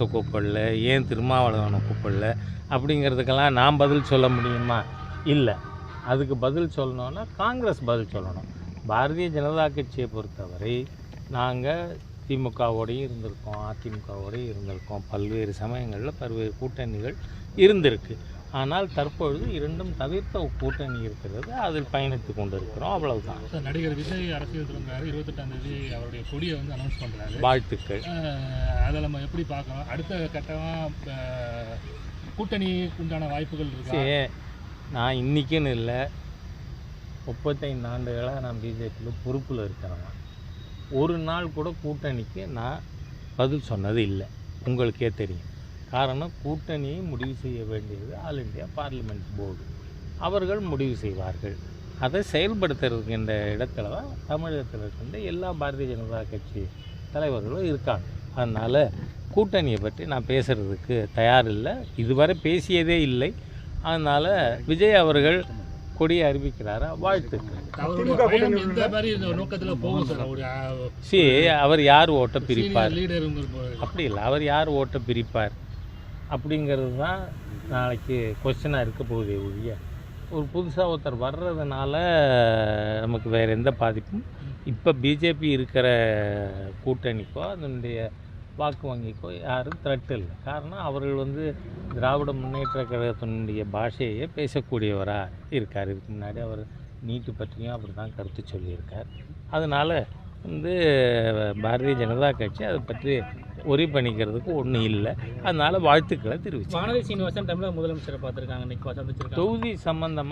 ஓபிஎஸை கூப்பிடல ஏன் திருமாவளவனை கூப்பிடல அப்படிங்கிறதுக்கெல்லாம் நான் பதில் சொல்ல முடியுமா? இல்லை. அதுக்கு பதில் சொல்லணும்னா காங்கிரஸ் பதில் சொல்லணும். பாரதிய ஜனதா கட்சியை பொறுத்தவரை நாங்கள் திமுகவோடையும் இருந்திருக்கோம் அதிமுகவோடையும் இருந்திருக்கோம். பல்வேறு சமயங்களில் பல்வேறு கூட்டணிகள் இருந்திருக்கு. ஆனால் தற்பொழுது இரண்டும் தவிர்த்த கூட்டணி இருக்கிறது. அதில் பயணித்து கொண்டு இருக்கிறோம் அவ்வளவுதான் நடிகர் விஜய் அரசியல் இருபத்தெட்டாம் தேதி அவருடைய கொடியை வந்து அனௌன்ஸ் பண்ணுறாரு வாழ்த்துக்கள். அதை நம்ம எப்படி பார்க்கணும் அடுத்த கட்டமாக கூட்டணிக்கு உண்டான வாய்ப்புகள் இருக்கு? நான் இன்றைக்குன்னு இல்லை. முப்பத்தைந்து ஆண்டுகளாக நான் பிஜேபியில் பொறுப்பில் இருக்கிறேன். ஒரு நாள் கூட கூட்டணிக்கு நான் பதில் சொன்னது இல்லை. உங்களுக்கே தெரியும். காரணம் கூட்டணியை முடிவு செய்ய வேண்டியது ஆல் இந்தியா பார்லிமெண்ட் போர்டு அவர்கள் முடிவு செய்வார்கள். அதை செயல்படுத்துறதுக்கின்ற இடத்துல தான் தமிழகத்தில் இருக்கின்ற எல்லா பாரதிய ஜனதா கட்சி தலைவர்களும் இருக்காங்க. அதனால் கூட்டணியை பற்றி நான் பேசுகிறதுக்கு தயாரில்லை. இதுவரை பேசியதே இல்லை. அதனால் விஜய் அவர்கள் கொடியை அறிவிக்கிறாரா? வாழ்த்துக்கள். சி அவர் யார் ஓட்டை பிரிப்பார்? அப்படி இல்லை அவர் யார் ஓட்டை பிரிப்பார்? அப்படிங்கிறது தான் நாளைக்கு கொஸ்டினாக இருக்க போகுதே ஒழிய. ஒரு புதுசாக ஒருத்தர் வர்றதுனால நமக்கு வேறு எந்த பாதிப்பும் இப்போ பிஜேபி இருக்கிற கூட்டணிக்கோ அதனுடைய வாக்கு வங்கிக்கோ யாரும் த்ரெட் இல்லை. காரணம் அவர்கள் வந்து திராவிட முன்னேற்ற கழகத்தினுடைய பாஷையே பேசக்கூடியவராக இருக்கார். இதுக்கு முன்னாடி அவர் நீட்டு பற்றியும் அப்படி தான் கருத்து சொல்லியிருக்கார். அதனால் வந்து பாரதிய ஜனதா கட்சி அதை பற்றி ஒரி பண்ணிக்கிறதுக்கு ஒன்றும் இல்லை. அதனால் வாழ்த்துக்களை தெரிவிச்சு வானதி சீனிவாசன் தமிழக முதலமைச்சரை பார்த்துருக்காங்க. தொகுதி சம்பந்தமாக